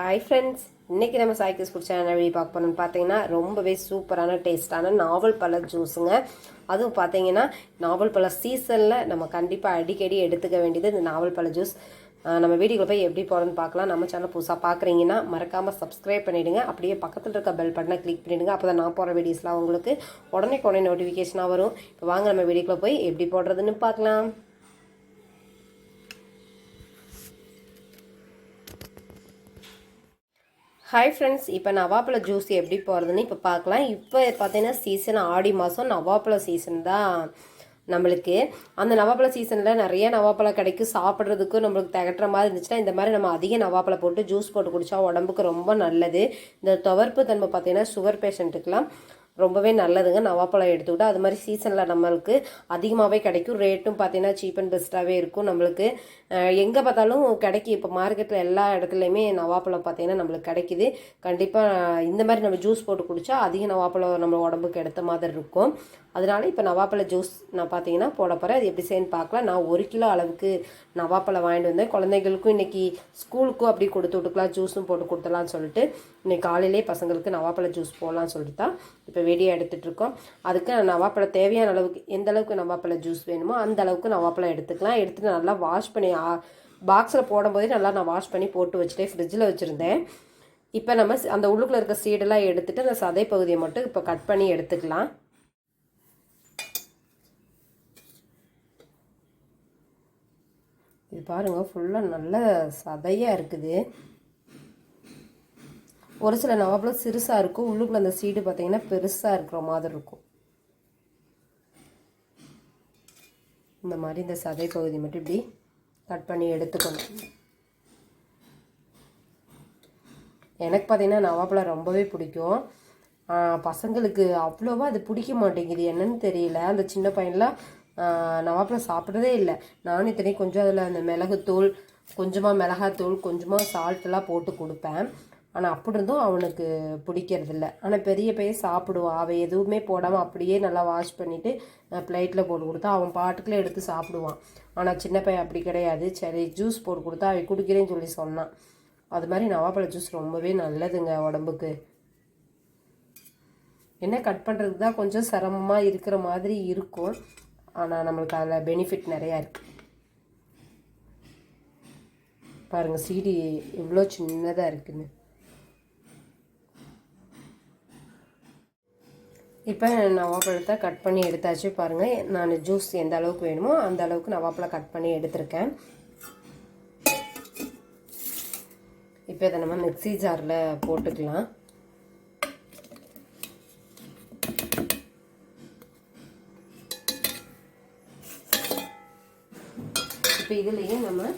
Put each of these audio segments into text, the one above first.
Hi friends இன்றைக்கி நம்ம சாய்க்கிஸ் பிடிச்ச என்ன வழி பார்க்க போனோம்னு பார்த்தீங்கன்னா ரொம்பவே சூப்பரான டேஸ்டான நாவல் பழ ஜூஸுங்க அதுவும் பார்த்தீங்கன்னா நாவல் பழ சீசனில் நம்ம கண்டிப்பாக அடிக்கடி எடுத்துக்க வேண்டியது இந்த நாவல் பழ ஜூஸ் நம்ம வீடியோக்குள்ள போய் எப்படி போகிறோன்னு பார்க்கலாம். நம்ம சேனல் புதுசாக பார்க்குறீங்கன்னா மறக்காமல் சப்ஸ்கிரைப் பண்ணிவிடுங்க அப்படியே பக்கத்தில் இருக்க பெல் பட்டனை கிளிக் பண்ணிவிடுங்க அப்போ தான் நான் போகிற வீடியோஸ்லாம் உங்களுக்கு உடனே உடனே நோட்டிஃபிகேஷனாக வரும். இப்போ வாங்க நம்ம வீடியோக்குள்ளே போய் எப்படி போடுறதுன்னு பார்க்கலாம். ஹாய் ஃப்ரெண்ட்ஸ் இப்போ நவாப்பழ ஜூஸ் எப்படி போகிறதுன்னு இப்போ பார்க்கலாம். இப்போ பார்த்தீங்கன்னா சீசன் ஆடி மாதம் நவாப்பழ சீசன் தான் நம்மளுக்கு. அந்த நவாப்பழ சீசனில் நிறைய நவாப்பழம் கிடைக்கும் சாப்பிட்றதுக்கும் நம்மளுக்கு திகட்டுற மாதிரி இருந்துச்சுன்னா இந்த மாதிரி நம்ம அதிக நவாப்பழம் போட்டு ஜூஸ் போட்டு குடித்தா உடம்புக்கு ரொம்ப நல்லது. இந்த துவர்ப்பு தன்மை பார்த்தீங்கன்னா சுகர் பேஷண்ட்டுக்கெலாம் ரொம்பவே நல்லதுங்க. நவாப்பழம் எடுத்துக்கிட்டா அது மாதிரி சீசனில் நம்மளுக்கு அதிகமாகவே கிடைக்கும். ரேட்டும் பார்த்தீங்கன்னா சீப் அண்ட் பெஸ்ட்டாகவே இருக்கும் நம்மளுக்கு. எங்கே பார்த்தாலும் கிடைக்கும். இப்போ மார்க்கெட்டில் எல்லா இடத்துலையுமே நவாப்பழம் பார்த்தீங்கன்னா நம்மளுக்கு கிடைக்குது. கண்டிப்பாக இந்த மாதிரி நம்ம ஜூஸ் போட்டு குடித்தா அதிக நவாப்பழம் நம்ம உடம்புக்கு எடுத்த மாதிரி இருக்கும். அதனால இப்போ நவாப்பழ ஜூஸ் நான் பார்த்தீங்கன்னா போட போகிறேன் அது எப்படி செய்யன்னு பார்க்கலாம். நான் ஒரு கிலோ அளவுக்கு நவாப்பழம் வாங்கிட்டு வந்தேன். குழந்தைகளுக்கும் இன்றைக்கி ஸ்கூலுக்கும் அப்படி கொடுத்து விட்டுக்கலாம். ஜூஸும் போட்டு கொடுத்துலாம்னு சொல்லிட்டு இன்றைக்கி காலையிலே பசங்களுக்கு நவாப்பழ ஜூஸ் போடலாம்னு சொல்லிட்டு தான் இப்போ வெடியாக எடுத்துகிட்ருக்கோம் அதுக்கு நவாப்பழம் தேவையான அளவுக்கு எந்த அளவுக்கு நவாப்பழம் ஜூஸ் வேணுமோ அந்த அளவுக்கு நவாப்பழம் எடுத்துக்கலாம். எடுத்துட்டு நல்லா வாஷ் பண்ணி பாக்ஸில் போடும்போதே நல்லா நான் வாஷ் பண்ணி போட்டு வச்சுட்டே ஃப்ரிட்ஜில் வச்சுருந்தேன். இப்போ நம்ம அந்த உள்ளுக்குள்ளே இருக்க சீடெல்லாம் எடுத்துகிட்டு அந்த சதை பகுதியை மட்டும் இப்போ கட் பண்ணி எடுத்துக்கலாம். இது பாருங்கள் ஃபுல்லாக நல்ல சதையாக இருக்குது. ஒரு சில நவாப்பழம் சிறுசாக இருக்கும். உள்ளுக்குள்ள அந்த சீடு பார்த்தீங்கன்னா பெருசாக இருக்கிற மாதிரி இருக்கும். இந்த மாதிரி இந்த சதை பகுதி மட்டும் இப்படி கட் பண்ணி எடுத்துக்கணும். எனக்கு பார்த்தீங்கன்னா நவாப்பழம் ரொம்பவே பிடிக்கும். பசங்களுக்கு அவ்வளோவா அது பிடிக்க மாட்டேங்குது. என்னன்னு தெரியல. அந்த சின்ன பையன்லாம் நவாப்பழம் சாப்பிட்றதே இல்லை. நானும் இத்தனை கொஞ்சம் அதில் அந்த மிளகுத்தூள் கொஞ்சமாக மிளகாத்தூள் கொஞ்சமாக சால்ட்டெல்லாம் போட்டு கொடுப்பேன். ஆனால் அப்படி இருந்தும் அவனுக்கு பிடிக்கிறதில்ல. ஆனால் பெரிய பையன் சாப்பிடுவான். அவன் எதுவுமே போடாமல் அப்படியே நல்லா வாஷ் பண்ணிவிட்டு பிளேட்டில் போட்டு கொடுத்தா அவன் பாட்டுக்குள்ளே எடுத்து சாப்பிடுவான். ஆனால் சின்ன பையன் அப்படி கிடையாது. சரி ஜூஸ் போட்டு கொடுத்தா அவன் குடிக்கிறேன்னு சொல்லி சொன்னான். அது மாதிரி நவாப்பழ ஜூஸ் ரொம்பவே நல்லதுங்க உடம்புக்கு. என்ன கட் பண்ணுறதுக்கு தான் கொஞ்சம் சிரமமாக இருக்கிற மாதிரி இருக்கும். ஆனால் நம்மளுக்கு அதில் பெனிஃபிட் நிறையா இருக்குது பாருங்கள் சீடி இவ்வளோ சின்னதாக இருக்குன்னு. இப்போ நவாப்பழத்தை கட் பண்ணி எடுத்தாச்சு பாருங்கள் நான் ஜூஸ் எந்த அளவுக்கு வேணுமோ அந்த அளவுக்கு நவாப்பழம் கட் பண்ணி எடுத்திருக்கேன். இப்போ இதை நம்ம மிக்சி ஜாரில் போட்டுக்கலாம். இப்போ இதுலேயே நம்ம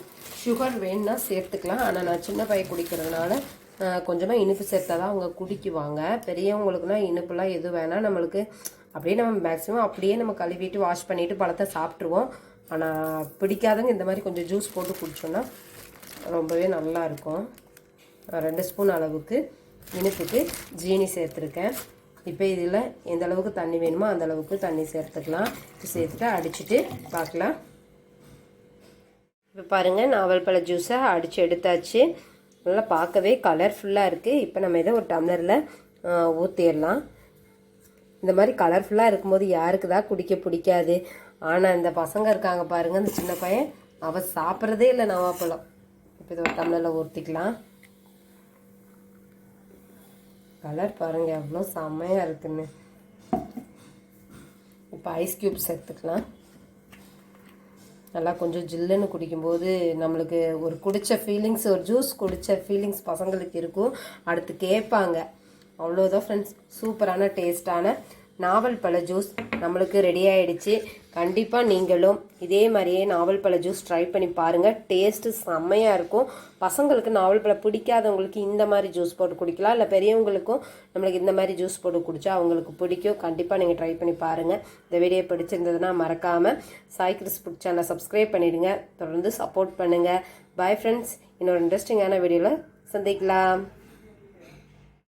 சுகர் வேணும்னா சேர்த்துக்கலாம். ஆனால் நான் சின்ன பையன் குடிக்கிறதுனால கொஞ்சமாக இனிப்பு சேர்த்தா தான் அவங்க குடிக்குவாங்க. பெரியவங்களுக்குனா இனிப்புலாம் எது வேணால் நம்மளுக்கு அப்படியே நம்ம மேக்ஸிமம் அப்படியே நம்ம கழுவிட்டு வாஷ் பண்ணிவிட்டு பழத்தை சாப்பிட்ருவோம் ஆனால் பிடிக்காதவங்க இந்த மாதிரி கொஞ்சம் ஜூஸ் போட்டு குடிச்சோன்னா ரொம்பவே நல்லாயிருக்கும் ரெண்டு ஸ்பூன் அளவுக்கு இனிப்புக்கு ஜீனி சேர்த்துருக்கேன். இப்போ இதில் எந்த அளவுக்கு தண்ணி வேணுமோ அந்த அளவுக்கு தண்ணி சேர்த்துக்கலாம். சேர்த்துட்டு அடிச்சுட்டு பார்க்கலாம். இப்போ பாருங்கள் நாவல் பழ ஜூஸை அடித்து எடுத்தாச்சு. நல்லா பார்க்கவே கலர்ஃபுல்லாக இருக்குது இப்போ நம்ம இதை ஒரு டம்ளரில் ஊற்றிடலாம் இந்த மாதிரி கலர்ஃபுல்லாக இருக்கும்போது யாருக்கு தான் குடிக்க பிடிக்காது? ஆனால் இந்த பசங்க இருக்காங்க பாருங்கள் இந்த சின்ன பையன். அவள் சாப்பிட்றதே இல்லை நவாப்பழம் இப்போ இதை ஒரு டம்ளரில் ஊற்றிக்கலாம் கலர் பாருங்கள் எவ்வளோ செம்மையாக இருக்குன்னு. இப்போ ஐஸ் க்யூப் சேர்த்துக்கலாம் நல்லா கொஞ்சம் ஜில்லுன்னு குடிக்கும்போது நம்மளுக்கு ஒரு குடித்த ஃபீலிங்ஸ் ஒரு ஜூஸ் குடித்த ஃபீலிங்ஸ் பசங்களுக்கு இருக்கும். அடுத்து கேட்பாங்க. அவ்வளோதான் ஃப்ரெண்ட்ஸ் சூப்பரான டேஸ்ட்டான நாவல் பழ ஜூஸ் நம்மளுக்கு ரெடி ஆகிடுச்சு கண்டிப்பாக நீங்களும் இதே மாதிரியே நாவல் பழ ஜூஸ் ட்ரை பண்ணி பாருங்கள் டேஸ்ட்டு செம்மையாக இருக்கும். பசங்களுக்கு நாவல் பழம் பிடிக்காதவங்களுக்கு இந்த மாதிரி ஜூஸ் போட்டு குடிக்கலாம். இல்லை பெரியவங்களுக்கும் நம்மளுக்கு இந்த மாதிரி ஜூஸ் போட்டு குடித்தா அவங்களுக்கு பிடிக்கும். கண்டிப்பாக நீங்கள் ட்ரை பண்ணி பாருங்கள் இந்த வீடியோ பிடிச்சிருந்ததுன்னா மறக்காமல் சாய் கிறிஸ் ஃபுட் சேனலை சப்ஸ்கிரைப் பண்ணிவிடுங்க தொடர்ந்து சப்போர்ட் பண்ணுங்கள் பாய் ஃப்ரெண்ட்ஸ் இன்னொரு இன்ட்ரெஸ்டிங்கான வீடியோவில் சந்திக்கலாம்.